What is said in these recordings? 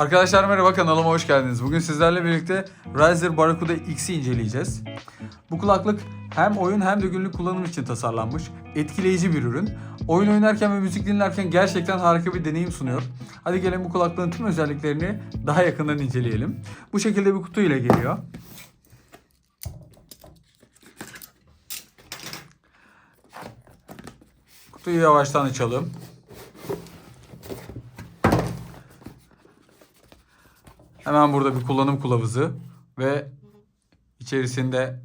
Arkadaşlar merhaba kanalıma hoş geldiniz. Bugün sizlerle birlikte Razer Barracuda X'i inceleyeceğiz. Bu kulaklık hem oyun hem de günlük kullanım için tasarlanmış. Etkileyici bir ürün. Oyun oynarken ve müzik dinlerken gerçekten harika bir deneyim sunuyor. Hadi gelin bu kulaklığın tüm özelliklerini daha yakından inceleyelim. Bu şekilde bir kutu ile geliyor. Kutuyu yavaştan açalım. Hemen burada bir kullanım kılavuzu ve içerisinde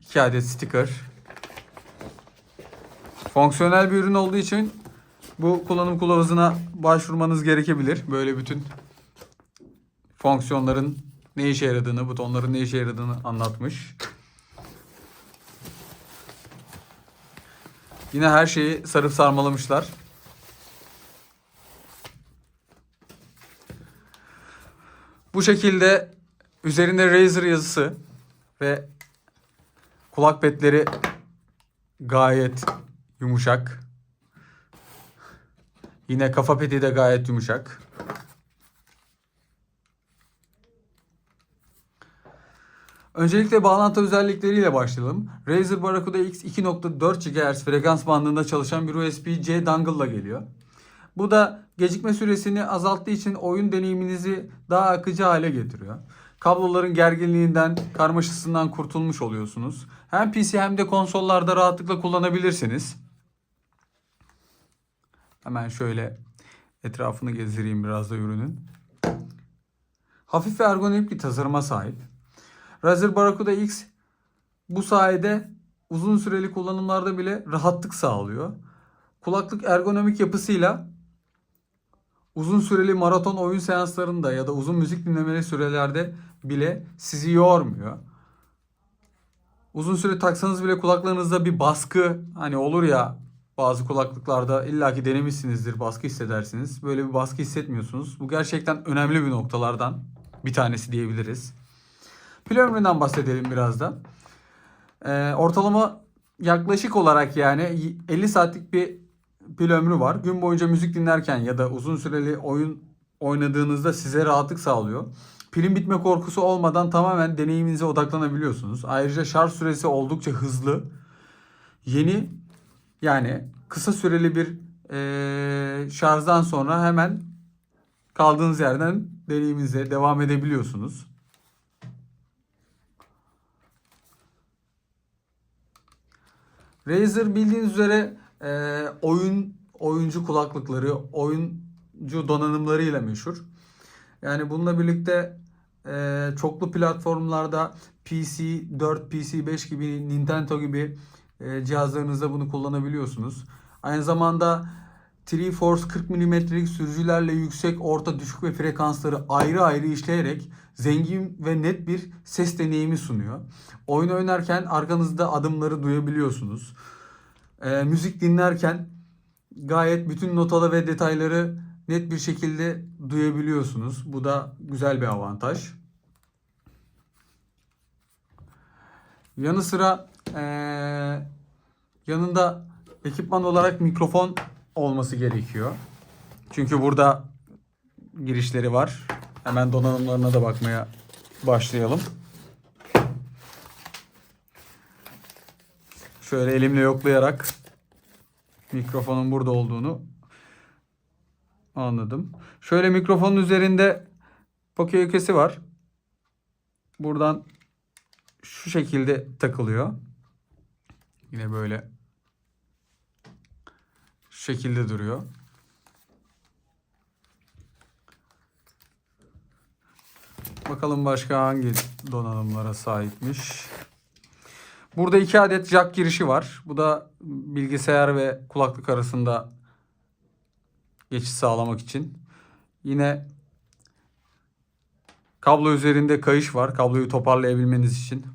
iki adet sticker. Fonksiyonel bir ürün olduğu için bu kullanım kılavuzuna başvurmanız gerekebilir. Böyle bütün fonksiyonların ne işe yaradığını, butonların ne işe yaradığını anlatmış. Yine her şeyi sarıp sarmalamışlar. Bu şekilde üzerinde Razer yazısı ve kulak petleri gayet yumuşak. Yine kafa peti de gayet yumuşak. Öncelikle bağlantı özellikleriyle başlayalım. Razer Barracuda X 2.4 GHz frekans bandında çalışan bir USB-C dongle ile geliyor. Bu da gecikme süresini azalttığı için oyun deneyiminizi daha akıcı hale getiriyor. Kabloların gerginliğinden, karmaşasından kurtulmuş oluyorsunuz. Hem PC hem de konsollarda rahatlıkla kullanabilirsiniz. Hemen şöyle etrafını gezdireyim biraz da ürünün. Hafif ve ergonomik bir tasarıma sahip. Razer Barracuda X bu sayede uzun süreli kullanımlarda bile rahatlık sağlıyor. Kulaklık ergonomik yapısıyla uzun süreli maraton oyun seanslarında ya da uzun müzik dinlemeli sürelerde bile sizi yormuyor. Uzun süre taksanız bile kulaklarınızda bir baskı hani olur ya bazı kulaklıklarda illaki denemişsinizdir baskı hissedersiniz. Böyle bir baskı hissetmiyorsunuz. Bu gerçekten önemli bir noktalardan bir tanesi diyebiliriz. Pil ömründen bahsedelim biraz da. Ee, ortalama yaklaşık olarak yani 50 saatlik bir pil ömrü var. Gün boyunca müzik dinlerken ya da uzun süreli oyun oynadığınızda size rahatlık sağlıyor. Pilin bitme korkusu olmadan tamamen deneyiminize odaklanabiliyorsunuz. Ayrıca şarj süresi oldukça hızlı. Yeni yani kısa süreli bir eee, şarjdan sonra hemen kaldığınız yerden deneyiminize devam edebiliyorsunuz. Razer bildiğiniz üzere e, oyun oyuncu kulaklıkları, oyuncu donanımlarıyla meşhur. Yani bununla birlikte e, çoklu platformlarda PC 4, PC 5 gibi, Nintendo gibi e, cihazlarınızda bunu kullanabiliyorsunuz. Aynı zamanda Triforce 40 mm'lik sürücülerle yüksek, orta, düşük ve frekansları ayrı ayrı işleyerek zengin ve net bir ses deneyimi sunuyor. Oyun oynarken arkanızda adımları duyabiliyorsunuz. Ee, müzik dinlerken gayet bütün notaları ve detayları net bir şekilde duyabiliyorsunuz. Bu da güzel bir avantaj. Yanı sıra ee, yanında ekipman olarak mikrofon olması gerekiyor. Çünkü burada girişleri var. Hemen donanımlarına da bakmaya başlayalım. Şöyle elimle yoklayarak mikrofonun burada olduğunu anladım. Şöyle mikrofonun üzerinde poke ökesi var. Buradan şu şekilde takılıyor. Yine böyle şu şekilde duruyor. Bakalım başka hangi donanımlara sahipmiş. Burada iki adet jack girişi var. Bu da bilgisayar ve kulaklık arasında geçiş sağlamak için. Yine kablo üzerinde kayış var. Kabloyu toparlayabilmeniz için.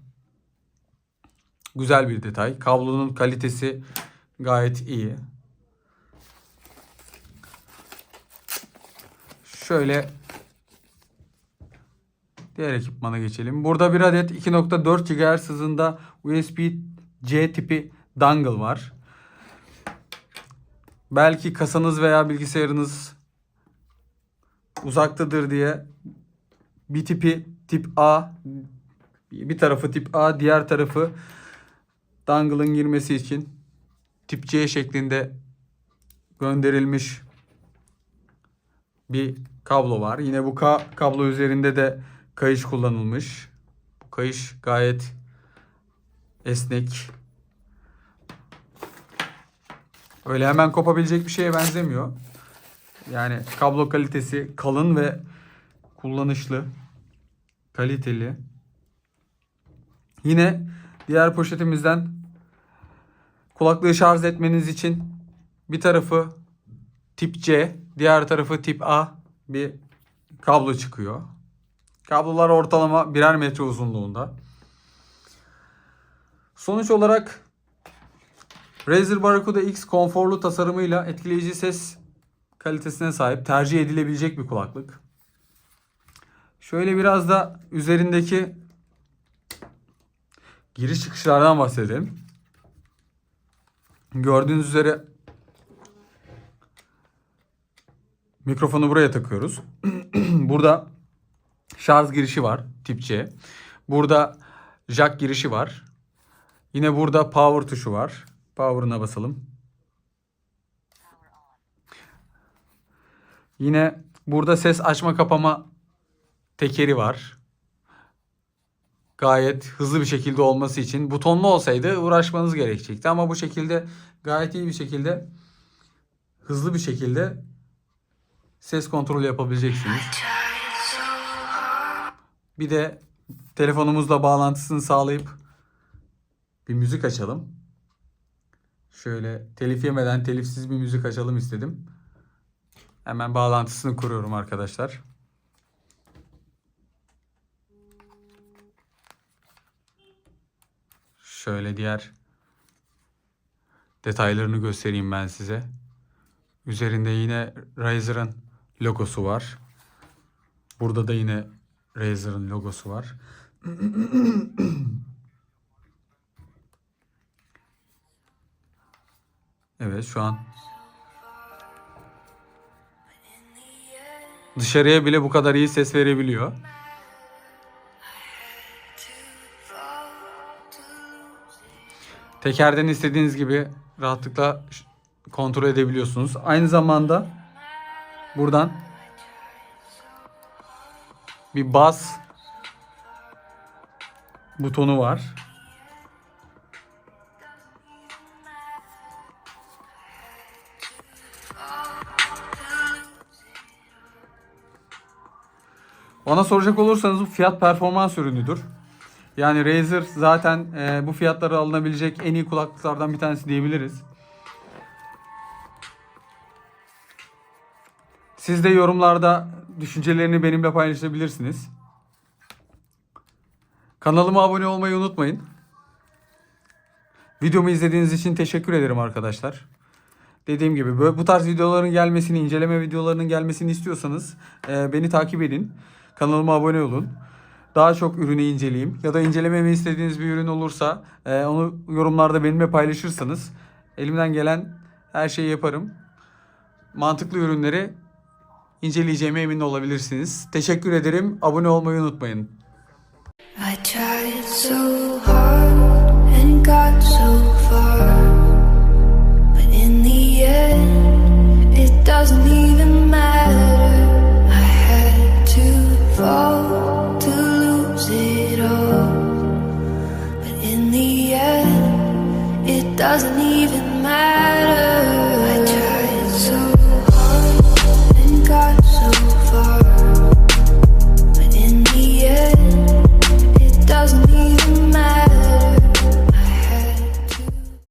Güzel bir detay. Kablonun kalitesi gayet iyi. Şöyle diğer ekipmana geçelim. Burada bir adet 2.4 GHz hızında USB-C tipi dongle var. Belki kasanız veya bilgisayarınız uzaktadır diye bir tipi tip A bir tarafı tip A diğer tarafı dongle'ın girmesi için tip C şeklinde gönderilmiş bir kablo var. Yine bu ka- kablo üzerinde de kayış kullanılmış. Bu kayış gayet esnek. Öyle hemen kopabilecek bir şeye benzemiyor. Yani kablo kalitesi kalın ve kullanışlı. Kaliteli. Yine diğer poşetimizden kulaklığı şarj etmeniz için bir tarafı tip C, diğer tarafı tip A bir kablo çıkıyor. Kablolar ortalama birer metre uzunluğunda. Sonuç olarak Razer Barracuda X konforlu tasarımıyla etkileyici ses kalitesine sahip tercih edilebilecek bir kulaklık. Şöyle biraz da üzerindeki giriş çıkışlardan bahsedelim. Gördüğünüz üzere mikrofonu buraya takıyoruz. Burada şarj girişi var tip C. Burada jack girişi var. Yine burada power tuşu var. Power'ına basalım. Yine burada ses açma kapama tekeri var. Gayet hızlı bir şekilde olması için butonlu olsaydı uğraşmanız gerekecekti ama bu şekilde gayet iyi bir şekilde hızlı bir şekilde ses kontrolü yapabileceksiniz. Bir de telefonumuzla bağlantısını sağlayıp bir müzik açalım. Şöyle telif yemeden telifsiz bir müzik açalım istedim. Hemen bağlantısını kuruyorum arkadaşlar. Şöyle diğer detaylarını göstereyim ben size. Üzerinde yine Razer'ın logosu var. Burada da yine Razer'ın logosu var. Evet şu an dışarıya bile bu kadar iyi ses verebiliyor. Tekerden istediğiniz gibi rahatlıkla kontrol edebiliyorsunuz. Aynı zamanda buradan bir bas butonu var. Bana soracak olursanız bu fiyat performans ürünüdür. Yani Razer zaten e, bu fiyatlara alınabilecek en iyi kulaklıklardan bir tanesi diyebiliriz. Siz de yorumlarda düşüncelerini benimle paylaşabilirsiniz. Kanalıma abone olmayı unutmayın. Videomu izlediğiniz için teşekkür ederim arkadaşlar. Dediğim gibi bu tarz videoların gelmesini, inceleme videolarının gelmesini istiyorsanız e, beni takip edin. Kanalıma abone olun. Daha çok ürünü inceleyeyim. Ya da incelememi istediğiniz bir ürün olursa e, onu yorumlarda benimle paylaşırsanız elimden gelen her şeyi yaparım. Mantıklı ürünleri inceleyeceğime emin olabilirsiniz. Teşekkür ederim. Abone olmayı unutmayın. Doesn't even to lose it all, but in the end, it doesn't even matter.